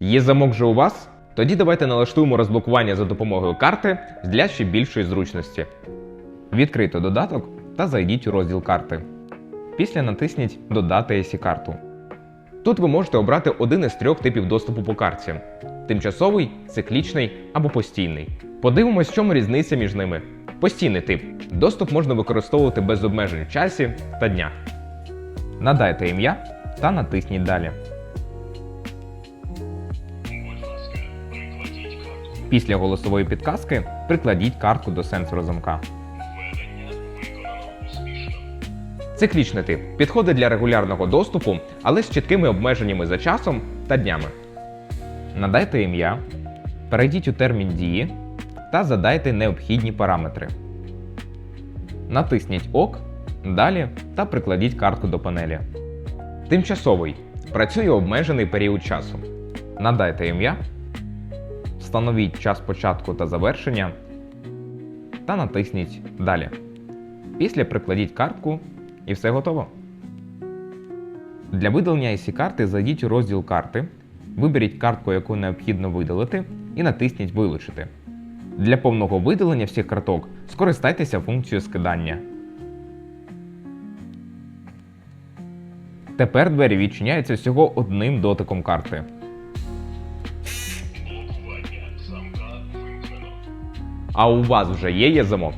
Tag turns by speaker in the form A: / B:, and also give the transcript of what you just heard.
A: Є замок вже у вас? Тоді давайте налаштуємо розблокування за допомогою карти для ще більшої зручності. Відкрийте додаток та зайдіть у розділ карти. Після натисніть Додати AC карту. Тут ви можете обрати один із трьох типів доступу по карті: тимчасовий, циклічний або постійний. Подивимось, в чому різниця між ними. Постійний тип. Доступ можна використовувати без обмежень в часі та дня. Надайте ім'я та натисніть Далі. Після голосової підказки прикладіть картку до сенсору замка. Циклічний тип підходить для регулярного доступу, але з чіткими обмеженнями за часом та днями. Надайте ім'я, перейдіть у термін дії та задайте необхідні параметри. Натисніть ОК, далі та прикладіть картку до панелі. Тимчасовий працює обмежений період часу. Надайте ім'я, встановіть час початку та завершення та натисніть Далі. Після прикладіть картку і все готово. Для видалення IC карти зайдіть у розділ карти, виберіть картку, яку необхідно видалити, і натисніть Вилучити. Для повного видалення всіх карток скористайтеся функцією скидання. Тепер двері відчиняються всього одним дотиком карти. А у вас вже є є замок?